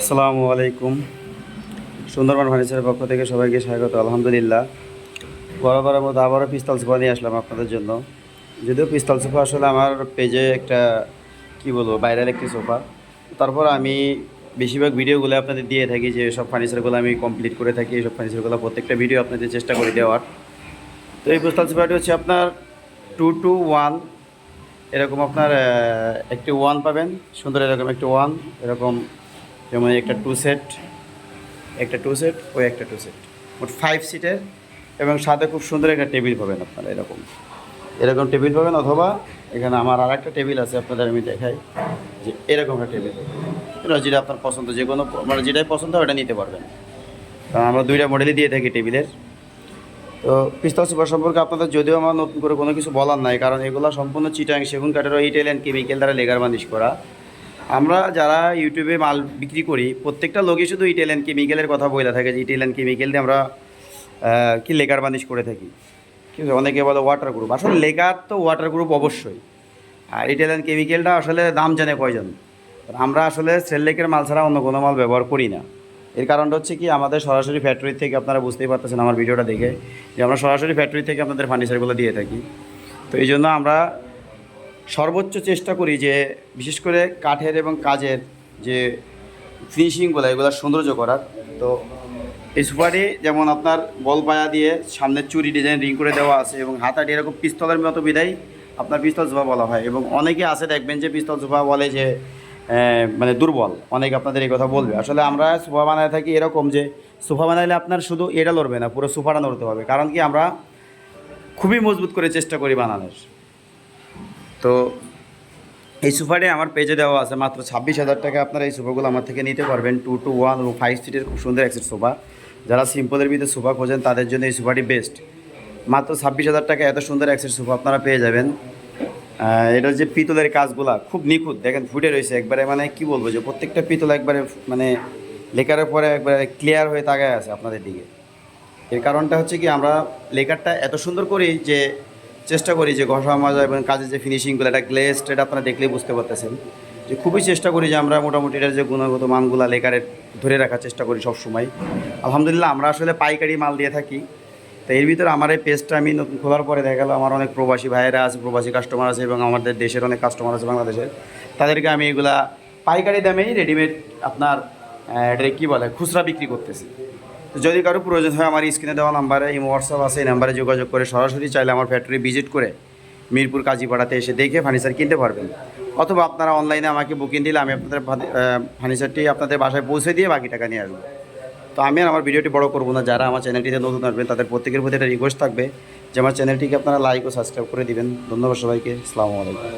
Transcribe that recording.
আসসালামু আলাইকুম। সুন্দরবন ফার্নিচারের পক্ষ থেকে সবাইকে স্বাগত, আলহামদুলিল্লাহ। বরাবরের মতো আবারও পিস্তল সোফা নিয়ে আসলাম আপনাদের জন্য। যদিও পিস্তল সোফা আসলে আমার পেজে একটা, কি বলব ভাইরাল একটি সোফা তারপর আমি বেশিরভাগ ভিডিওগুলো আপনাদের দিয়ে থাকি যে সব ফার্নিচারগুলো আমি কমপ্লিট করে থাকি এইসব ফার্নিচারগুলো প্রত্যেকটা ভিডিও আপনাদের চেষ্টা করে দেওয়ার। তো এই পিস্তল সোফাটি হচ্ছে আপনার টু টু ওয়ান এরকম আপনার একটি ওয়ান পাবেন। সুন্দর এরকম একটি ওয়ান এরকম যেমন একটা টু সেট একটা টু সেট ও একটা টু সেট মোট ফাইভ সিটের এবং সাথে খুব সুন্দর একটা টেবিল পাবেন আপনারা, এরকম। এরকম টেবিল পাবেন অথবা এখানে আমার আর একটা টেবিল আছে, আপনাদের আমি দেখাই যে এরকম একটা টেবিল এটা যেটা আপনার পছন্দ, যে কোনো মানে যেটাই পছন্দ হয় ওটা নিতে পারবেন। কারণ আমরা দুইটা মডেলই দিয়ে থাকি টেবিলের তো পিস্তল সুপার সম্পর্কে আপনাদের যদিও আমার নতুন করে কোনো কিছু বলার নাই, কারণ এগুলো সম্পূর্ণ চিটাং সেগুন কাঠের ইটালিয়ান কেমিক্যাল দ্বারা লেগার বানিশ করা। আমরা যারা ইউটিউবে মাল বিক্রি করি, প্রত্যেকটা লোকই শুধু ইটালিয়ান কেমিক্যালের কথা বলে থাকে যে ইটালিয়ান কেমিক্যাল দিয়ে আমরা কি লেকার বানিশ করে থাকি। ঠিক আছে অনেকে বলে ওয়াটার গ্রুপ আসলে লেকার তো ওয়াটার গ্রুপ অবশ্যই। আর ইটালিয়ান কেমিক্যালটা আসলে দাম জানে কয়জন। আমরা আসলে সেললেকের মাল ছাড়া অন্য কোনো মাল ব্যবহার করি না। এর কারণটা হচ্ছে কি, আমাদের সরাসরি ফ্যাক্টরি থেকে আপনারা বুঝতেই পারতেছেন আমার ভিডিওটা দেখে, যে আমরা সরাসরি ফ্যাক্টরি থেকে আপনাদের ফার্নিচারগুলো দিয়ে থাকি। তো এই জন্য আমরা সর্বোচ্চ চেষ্টা করি যে, বিশেষ করে কাঠের এবং কাজের যে ফিনিশিংগুলো এগুলো সৌন্দর্য করার। তো এই সুপারি, যেমন আপনার বল পায়া দিয়ে সামনে চুরি ডিজাইন রিং করে দেওয়া আছে এবং হাতাটি এরকম পিস্তলের মতো বিদায় আপনার পিস্তল সোফা বলা হয় এবং অনেকে আছে দেখবেন যে পিস্তল সোফা বলে যে মানে দুর্বল। অনেকে আপনাদের এই কথা বলবে। আসলে আমরা সোফা বানায় থাকি এরকম যে সোফা বানাইলে আপনার শুধু এটা লড়বে না, পুরো সোফাটা নড়তে হবে। কারণ কি আমরা খুবই মজবুত করে চেষ্টা করি বানানোর। তো এই সোফাটি আমার পেজে দেওয়া আছে মাত্র ছাব্বিশ হাজার টাকা। আপনারা এই সোফাগুলো আমার থেকে নিতে পারবেন। টু টু ওয়ান এবং ফাইভ সিটের খুব সুন্দর একসেট সোফা। যারা সিম্পলের ভিতরে সোফা খোঁজেন, তাদের জন্য এই সোফাটি বেস্ট মাত্র ছাব্বিশ হাজার টাকা এত সুন্দর একসেট সোফা আপনারা পেয়ে যাবেন। এটা যে পিতলের কাজগুলা। খুব নিখুঁত। দেখেন ফুটে রয়েছে। একবারে মানে কি বলব যে প্রত্যেকটা পিতল একবারে মানে লেকারের পরে একবারে ক্লিয়ার হয়ে তাকায় আছে আপনাদের দিকে। এর কারণটা হচ্ছে কি, আমরা লেকারটা এত সুন্দর করি যে চেষ্টা করি যে ঘষা মাজা এবং কাজের যে ফিনিশিংগুলো এটা গ্লেসড এটা আপনারা দেখলেই বুঝতে পারতেছেন। যে খুবই চেষ্টা করি যে আমরা মোটামুটি এটার যে গুণগত মানগুলা লেকারের ধরে রাখার চেষ্টা করি সব সময় আলহামদুলিল্লাহ, আমরা আসলে পাইকারি মাল দিয়ে থাকি। তো এর ভিতরে আমার এই পেজটা আমি নতুন খোলার পরে দেখা গেলো, আমার অনেক প্রবাসী ভাইয়েরা আছে, প্রবাসী কাস্টমার আছে এবং আমাদের দেশের অনেক কাস্টমার আছে বাংলাদেশের। তাদেরকে আমি এগুলা পাইকারি দামেই রেডিমেড আপনার এটা কী বলে, খুচরা বিক্রি করতেছি। যদি কারও প্রয়োজন হয় আমার স্ক্রিনে দেওয়া নাম্বারে এই হোয়াটসঅ্যাপ আছে, এই নাম্বারে যোগাযোগ করে সরাসরি চাইলে আমার ফ্যাক্টরি ভিজিট করে মিরপুর কাজীপাড়াতে এসে দেখে ফার্নিচার কিনতে পারবেন। অথবা আপনারা অনলাইনে আমাকে বুকিং দিলে আমি আপনাদের ফার্নিচারটি আপনাদের বাসায় পৌঁছে দিয়ে বাকি টাকা নিয়ে আসব। তো আমি আর আমার ভিডিওটি বড় করব না। যারা আমার চ্যানেলটিতে নতুন আসবেন, তাদের প্রত্যেকের প্রতি একটা রিকোয়েস্ট থাকবে যে আমার চ্যানেলটিকে আপনারা লাইক ও সাবস্ক্রাইব করে দিবেন। ধন্যবাদ সবাইকে। আসসালামু আলাইকুম।